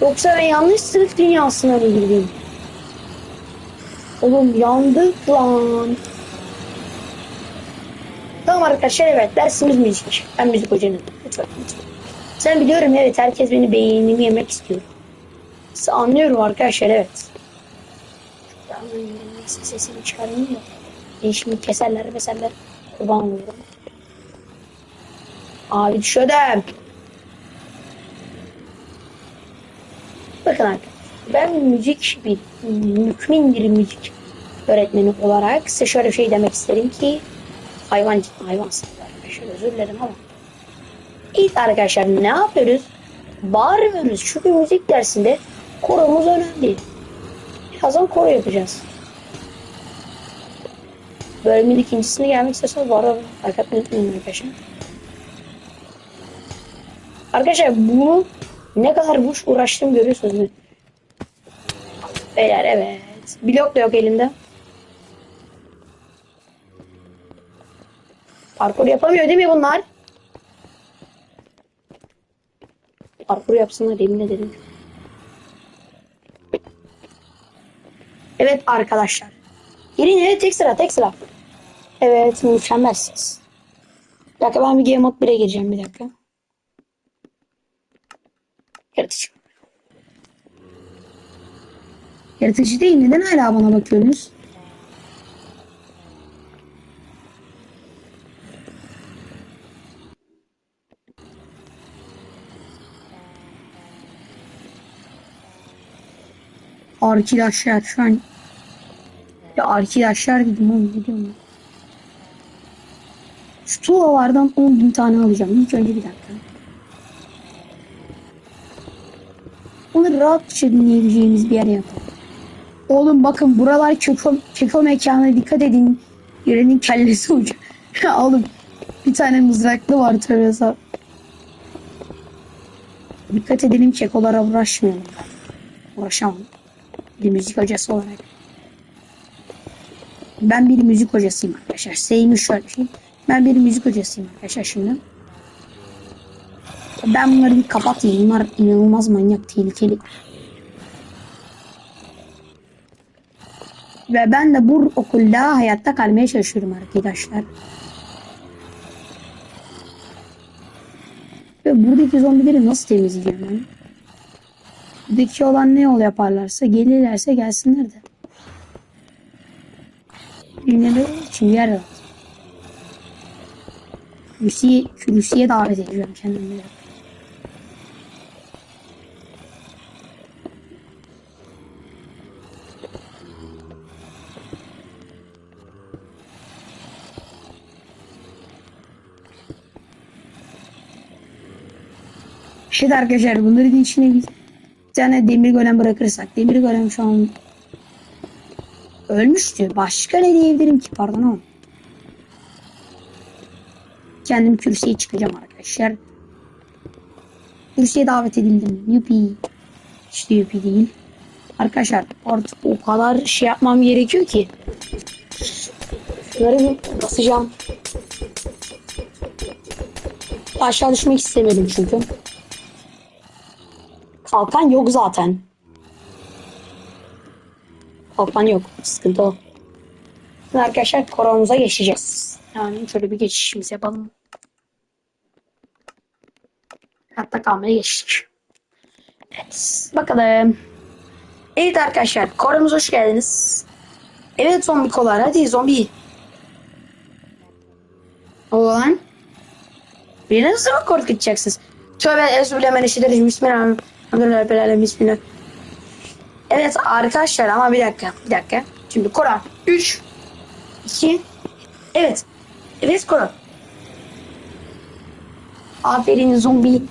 Yoksa ben yanlış sınıf dünyasına mı girdim? Oğlum yandık lan. Tamam arkadaşlar evet dersimiz müzik. Ben müzik hocanım. Sen biliyorum evet herkes beni beynimi yemek istiyor. S- Anlıyorum arkadaşlar evet. Neyse sesini çıkarmayayım da. Beni şimdi keserler keserler. Kurban oluyorum. Abi düşüyordum. Arkadaşlar. Ben müzik bir mükmin bir müzik öğretmeni olarak size şöyle bir şey demek isterim ki hayvan hayvansınız arkadaşlar özür dilerim ama İlk arkadaşlar ne yapıyoruz? Bağırmıyoruz çünkü müzik dersinde koromuz önemli. Birazdan koro yapacağız. Bölümün ikincisine gelmek istiyorsanız atmayı unutmayın arkadaşlar. Arkadaşlar bunu ne kadar boş uğraştım görüyorsunuz? Beyler evet. Blok da yok elimde. Parkur yapamıyor değil mi bunlar? Parkur yapsınlar yemin ederim. Evet arkadaşlar. Girin evet tek sıra tek sıra. Evet mükemmelsiniz. Bir dakika ben bir Game Mode 1'e gireceğim bir dakika. Yaratıcı. Yaratıcı değil neden hala bana bakıyorsunuz? Arkadaşlar şu an ya arkadaşlar dedim oğlum ne diyorum ya. Şu tuğlalardan 10 bin tane alacağım. İlk önce bir dakika. Onu rahatça dinleyebileceğimiz bir yere yapalım. Oğlum bakın buralar keko, keko mekanına dikkat edin. Yürenin kellesi ucu. Oğlum bir tane mızraklı var tövbe hesap. Dikkat edelim kekolara uğraşmayalım. Uğraşamam. Bir müzik hocası olarak. Ben bir müzik hocasıyım arkadaşlar. Seyimi şöyle şey. Ben bir müzik hocasıyım arkadaşlar şimdi. Ben bunları bir kapatayım. Bunlar inanılmaz manyak, tehlikeli. Ve ben de bu okulda hayatta kalmaya çalışıyorum arkadaşlar. Ve buradaki zombileri nasıl temizleyeceğim ben? Buradaki olan ne yol yaparlarsa gelirlerse gelsinler de. Dinlemek için yer lazım. Lucy'ye, Lucy'ye davet edeceğim kendimi. De arkadaşlar bunların içine bir bir tane demir golem bırakırsak. Demir golem şu an ölmüştü. Başka ne diyebilirim ki pardon ama. Kendim kürsüye çıkacağım arkadaşlar. Kürsüye davet edildim. Yupi. İşte yupi değil. Arkadaşlar artık o kadar şey yapmam gerekiyor ki. Şunları bir basacağım. Aşağı düşmek istemedim çünkü. Kalkan yok zaten. Kalkan yok. Sıkıntı o. Arkadaşlar koronumuza geçeceğiz. Yani şöyle bir geçişimiz yapalım. Hatta kalmaya geçtik. Evet. Bakalım. Evet arkadaşlar. Korumuza hoş geldiniz. Evet zombi kolar. Hadi zombi. Oğlan. Beni nasıl mı korkutacaksınız? Tövbe ezbülemenişidir. Bismillahirrahmanirrahim. Bismillah. Evet arkadaşlar ama bir dakika. Bir dakika. Şimdi Koran. 3 2 Evet. Evet Koran. Aferin zombi.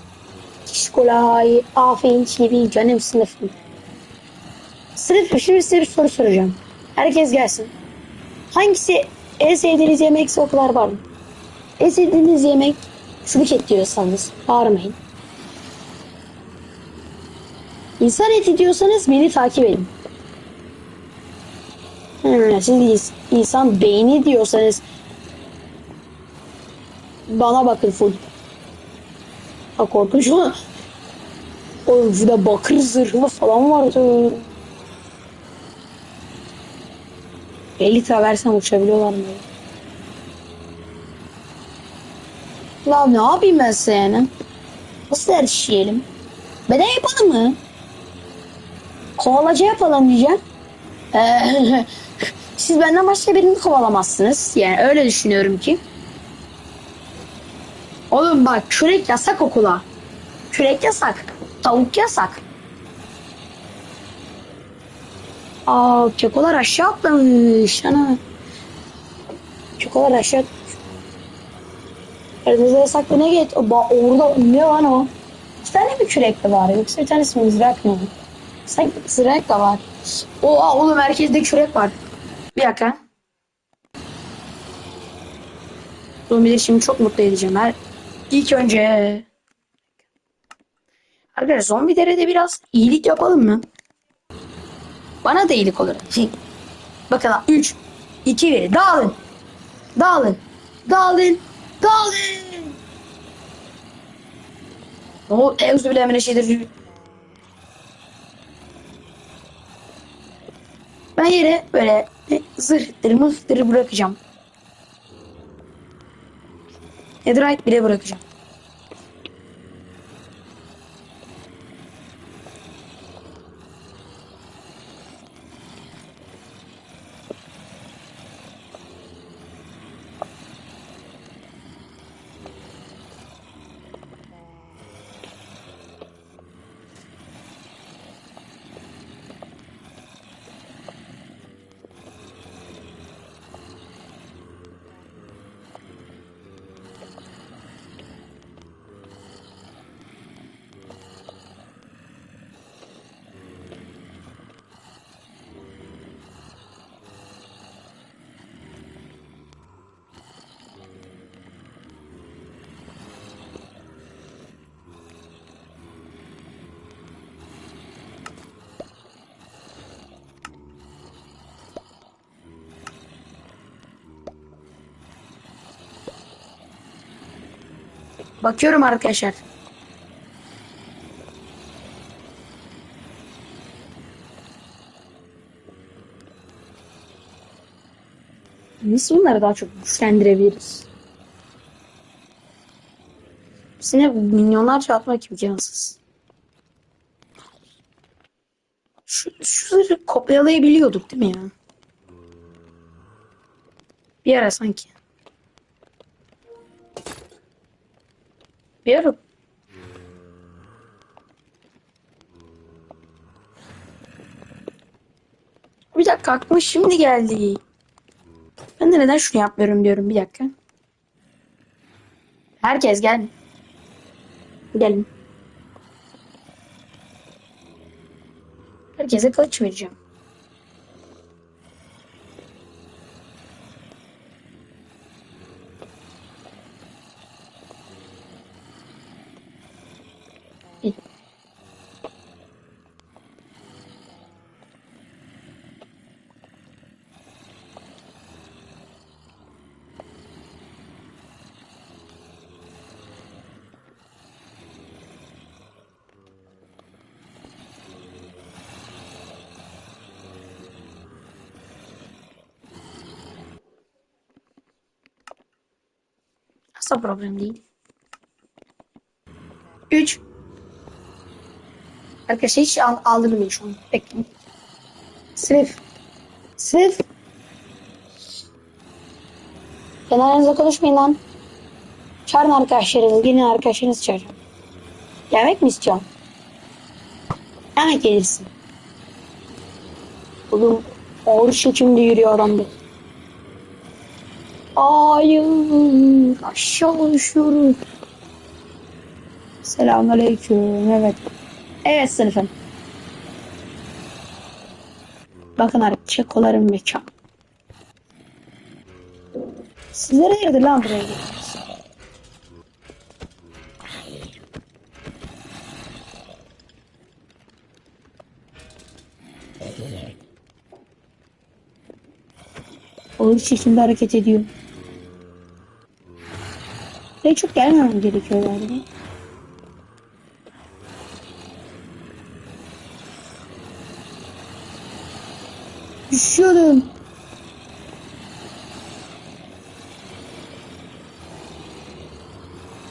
Şkolay. Aferin çivi. Canım sınıfım. Sınıf şimdi size bir soru soracağım. Herkes gelsin. Hangisi en sevdiğiniz yemek sorular var mı? En sevdiğiniz yemek çubuk diyorsanız bağırmayın. İnsan eti diyorsanız beni takip edin. Hmm, ins- insan beyni diyorsanız bana bakın full. Ha korkunç mu? O şurada bakır zırhlı falan vardı. 50 lira versem uçabiliyorlar mı? Ya ne yapayım ben yani? Nasıl erişeyelim? Beden yapalım mı? Kovalaca yapalım diyeceğim. Ee, siz benden başka birini kovalamazsınız. Yani öyle düşünüyorum ki. Oğlum bak kürek yasak okula. Kürek yasak. Tavuk yasak. Aa kekolar aşağı atlamış. Ana. Kekolar aşağı. Elinizde yasaklı ne? Ba orada ne lan o? İki tane mi kürek de var yoksa bir tanesi mızrak mı? Sanki mızrak da var. Oha oğlum merkezde kürek var. Bir dakika. Zombileri şimdi çok mutlu edeceğim. Her... İlk önce... Arkadaşlar zombilere de biraz iyilik yapalım mı? Bana da iyilik olur. Bakalım 3, 2, 1 dağılın. Dağılın. Dağılın. Dağılın. O evzu bile emre şeydir. Ben yere böyle zırhtır mıhtır bırakacağım. Netherite bile bırakacağım. Bakıyorum arkadaşlar. Nasıl bunları daha çok güçlendirebiliriz? Hepsine milyonlarca atmak imkansız. Şu, şu zırhı kopyalayabiliyorduk değil mi ya? Bir ara sanki. Ara. Bir dakika aklıma şimdi geldi. Ben de neden şunu yapmıyorum diyorum bir dakika. Herkes gel. Gelin. Herkese kılıç vereceğim. Asla problem değil. 3 Arkadaşlar hiç al aldırmayın şu an. Bekleyin. Sınıf. Sınıf. Kenarınızda konuşmayın lan. Çağırın arkadaşlarınızı. Gelin arkadaşlarınızı çağırın. Gelmek mi istiyorsun? Hemen gelirsin. Oğlum ağır şekilde yürüyor adam be. Hayır. Aşağı düşüyoruz. Selamünaleyküm. Evet. Evet sınıfım. Bakın artık çekoların mekan. Sizlere nerede lan buraya gidiyorsunuz? Ağır şekilde hareket ediyor. Buraya çok gelmem gerekiyor galiba. Düşüyorum.